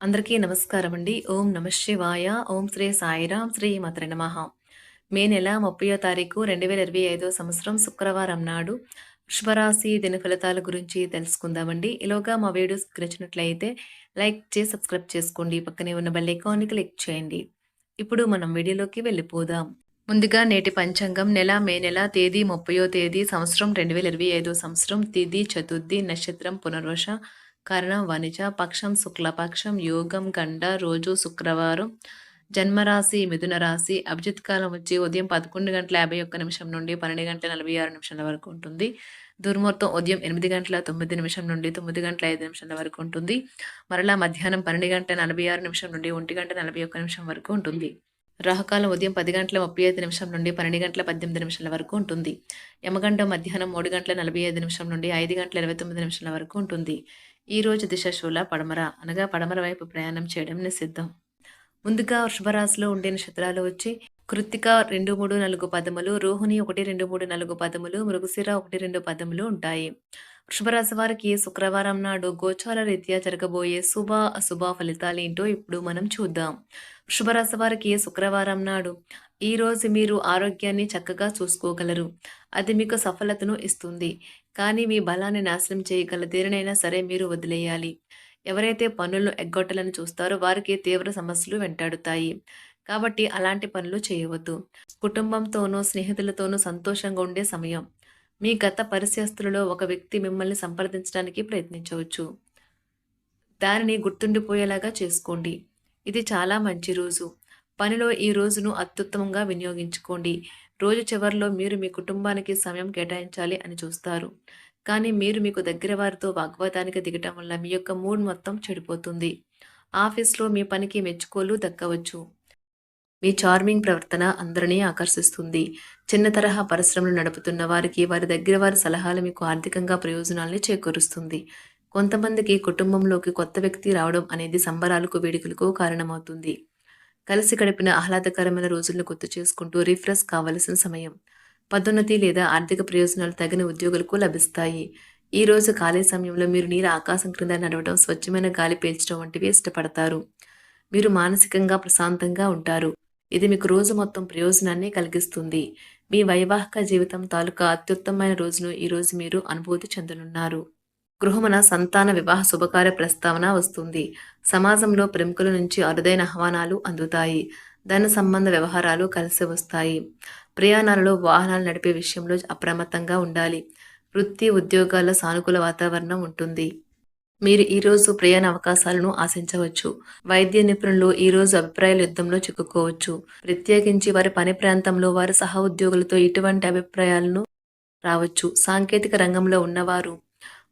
అందరికీ నమస్కారం అండి. ఓం నమ శివాయ ఓం శ్రీ సాయిరాం శ్రీ మాత్ర నమ. మే నెల ముప్పయో తారీఖు రెండు వేల ఇరవై ఐదో సంవత్సరం శుక్రవారం నాడు వృషభరాశి దిన ఫలితాల గురించి తెలుసుకుందామండి. ఇలాగా మా వీడియోస్ నచ్చినట్లయితే లైక్ చేసి సబ్స్క్రైబ్ చేసుకోండి. పక్కనే ఉన్న బెల్ ఐకాన్ని క్లిక్ చేయండి. ఇప్పుడు మనం వీడియోలోకి వెళ్ళిపోదాం. ముందుగా నేటి పంచాంగం. నెల మే నెల తేదీ ముప్పయో తేదీ సంవత్సరం రెండు వేల ఇరవై ఐదో సంవత్సరం. తిథి చతుర్థి నక్షత్రం పునర్వశ కరణం వనిజ పక్షం శుక్లపక్షం యోగం గండ రోజు శుక్రవారం జన్మరాశి మిథున రాశి అభిజిత్ కాలం వచ్చి ఉదయం పదకొండు గంటల యాభై ఒక్క నిమిషం నుండి పన్నెండు గంటల నలభై ఆరు నిమిషాల వరకు ఉంటుంది. దుర్ముహూర్తం ఉదయం ఎనిమిది గంటల తొమ్మిది నిమిషం నుండి తొమ్మిది గంటల ఐదు నిమిషాల వరకు ఉంటుంది. మరలా మధ్యాహ్నం పన్నెండు గంటల నలభై ఆరు నిమిషం నుండి ఒంటి గంట నలభై ఒక్క నిమిషం వరకు ఉంటుంది. రాహకాలం ఉదయం పది గంటల ముప్పై ఐదు నిమిషం నుండి పన్నెండు గంటల పద్దెనిమిది నిమిషాల వరకు ఉంటుంది. యమగండం మధ్యాహ్నం మూడు గంటల నలభై ఐదు నిమిషం నుండి ఐదు గంటల ఇరవై తొమ్మిది నిమిషాల వరకు ఉంటుంది. ఈ రోజు దిశ శూల పడమర అనగా పడమర వైపు ప్రయాణం చేయడం నిషిద్ధం. ముందుగా వృషభరాశిలో ఉండే నక్షత్రాలు వచ్చి కృత్తిక రెండు మూడు నాలుగు పదములు రోహిణి ఒకటి రెండు మూడు నాలుగు పదములు మృగశిర ఒకటి రెండు పదములు ఉంటాయి. వృషభరాశి వారికి శుక్రవారం నాడు గోచార రీత్యా జరగబోయే శుభ అశుభ ఫలితాలు ఏంటో ఇప్పుడు మనం చూద్దాం. వృషభరాశి వారికి శుక్రవారం నాడు ఈ రోజు మీరు ఆరోగ్యాన్ని చక్కగా చూసుకోగలరు. అది మీకు సఫలతను ఇస్తుంది. కానీ మీ బలాన్ని నాశనం చేయగల దేనినైనా సరే మీరు వదిలేయాలి. ఎవరైతే పనులను ఎగ్గొట్టాలని చూస్తారో వారికి తీవ్ర సమస్యలు వెంటాడుతాయి. కాబట్టి అలాంటి పనులు చేయవద్దు. కుటుంబంతోనూ స్నేహితులతోనూ సంతోషంగా ఉండే సమయం. మీ గత పరిస్థితులలో ఒక వ్యక్తి మిమ్మల్ని సంప్రదించడానికి ప్రయత్నించవచ్చు. దానిని గుర్తుండిపోయేలాగా చేసుకోండి. ఇది చాలా మంచి రోజు. పనిలో ఈ రోజును అత్యుత్తమంగా వినియోగించుకోండి. రోజు చివరిలో మీరు మీ కుటుంబానికి సమయం కేటాయించాలి అని చూస్తారు. కానీ మీరు మీకు దగ్గర వారితో వాగ్వాదానికి దిగటం వల్ల మీ యొక్క మూడ్ మొత్తం చెడిపోతుంది. ఆఫీస్లో మీ పనికి మెచ్చుకోలు దక్కవచ్చు. మీ చార్మింగ్ ప్రవర్తన అందరినీ ఆకర్షిస్తుంది. చిన్న తరహా పరిశ్రమలు నడుపుతున్న వారికి వారి దగ్గర వారి సలహాలు మీకు ఆర్థికంగా ప్రయోజనాల్ని చేకూరుస్తుంది. కొంతమందికి కుటుంబంలోకి కొత్త వ్యక్తి రావడం అనేది సంబరాలకు వేడుకలకు కారణమవుతుంది. కలిసి గడిపిన ఆహ్లాదకరమైన రోజులను గుర్తు చేసుకుంటూ రిఫ్రెష్ కావలసిన సమయం. పదోన్నతి లేదా ఆర్థిక ప్రయోజనాలు తగిన ఉద్యోగులకు లభిస్తాయి. ఈ రోజు ఖాళీ సమయంలో మీరు నీరు ఆకాశం క్రింద నడవడం స్వచ్ఛమైన గాలి పీల్చడం వంటివి ఇష్టపడతారు. మీరు మానసికంగా ప్రశాంతంగా ఉంటారు. ఇది మీకు రోజు మొత్తం ప్రయోజనాన్ని కలిగిస్తుంది. మీ వైవాహిక జీవితం తాలూకా అత్యుత్తమైన రోజును ఈ రోజు మీరు అనుభూతి చెందనున్నారు. గృహమున సంతాన వివాహ శుభకార్య ప్రస్తావన వస్తుంది. సమాజంలో ప్రముఖుల నుంచి అరుదైన ఆహ్వానాలు అందుతాయి. ధన సంబంధ వ్యవహారాలు కలిసి వస్తాయి. ప్రయాణాలలో వాహనాలు నడిపే విషయంలో అప్రమత్తంగా ఉండాలి. వృత్తి ఉద్యోగాల సానుకూల వాతావరణం ఉంటుంది. మీరు ఈరోజు ప్రయాణ అవకాశాలను ఆశించవచ్చు. వైద్య నిపుణులు ఈరోజు అభిప్రాయాల యుద్ధంలో చిక్కుకోవచ్చు. ప్రత్యేకించి వారి పని ప్రాంతంలో వారి సహ ఉద్యోగులతో ఇటువంటి అభిప్రాయాలను రావచ్చు. సాంకేతిక రంగంలో ఉన్నవారు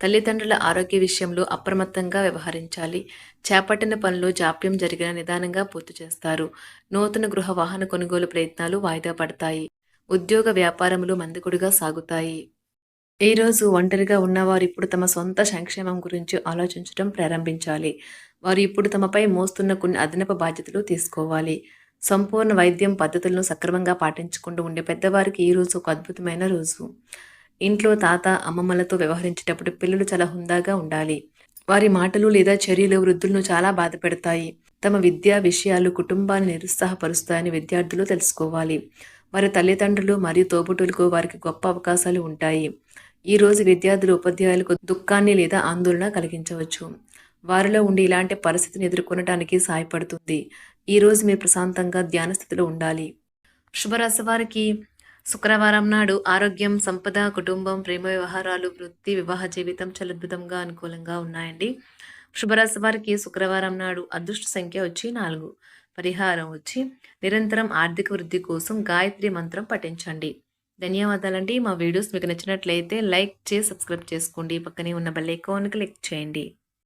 తల్లిదండ్రుల ఆరోగ్య విషయంలో అప్రమత్తంగా వ్యవహరించాలి. చేపట్టిన పనులు జాప్యం జరిగిన నిదానంగా పూర్తి చేస్తారు. నూతన గృహ వాహన కొనుగోలు ప్రయత్నాలు వాయిదా పడతాయి. ఉద్యోగ వ్యాపారములు మందుకుడిగా సాగుతాయి. ఈరోజు ఒంటరిగా ఉన్నవారు ఇప్పుడు తమ సొంత సంక్షేమం గురించి ఆలోచించడం ప్రారంభించాలి. వారు ఇప్పుడు తమపై మోస్తున్న కొన్ని అదనపు బాధ్యతలు తీసుకోవాలి. సంపూర్ణ వైద్యం పద్ధతులను సక్రమంగా పాటించుకుంటూ ఉండే పెద్దవారికి ఈ రోజు ఒక అద్భుతమైన రోజు. ఇంట్లో తాత అమ్మమ్మలతో వ్యవహరించేటప్పుడు పిల్లలు చాలా హుందాగా ఉండాలి. వారి మాటలు లేదా చర్యలు వృద్ధులను చాలా బాధ పెడతాయి తమ విద్యా విషయాలు కుటుంబాన్ని నిరుత్సాహపరుస్తాయని విద్యార్థులు తెలుసుకోవాలి. వారి తల్లిదండ్రులు మరియు తోబుటులకు వారికి గొప్ప అవకాశాలు ఉంటాయి. ఈ రోజు విద్యార్థులు ఉపాధ్యాయులకు దుఃఖాన్ని లేదా ఆందోళన కలిగించవచ్చు. వారిలో ఉండి ఇలాంటి పరిస్థితిని ఎదుర్కొనడానికి సహాయపడుతుంది. ఈరోజు మీరు ప్రశాంతంగా ధ్యాన స్థితిలో ఉండాలి. శుభరాశి వారికి శుక్రవారం నాడు ఆరోగ్యం సంపద కుటుంబం ప్రేమ వ్యవహారాలు వృత్తి వివాహ జీవితం చలద్భుతంగా అనుకూలంగా ఉన్నాయండి. శుభరాశి వారికి శుక్రవారం నాడు అదృష్ట సంఖ్య వచ్చి నాలుగు. పరిహారం వచ్చి నిరంతరం ఆర్థిక వృద్ధి కోసం గాయత్రి మంత్రం పఠించండి. ధన్యవాదాలండి. మా వీడియోస్ మీకు నచ్చినట్లయితే లైక్ చేసి సబ్స్క్రైబ్ చేసుకోండి. పక్కనే ఉన్న బెల్ ఐకాన్ క్లిక్ చేయండి.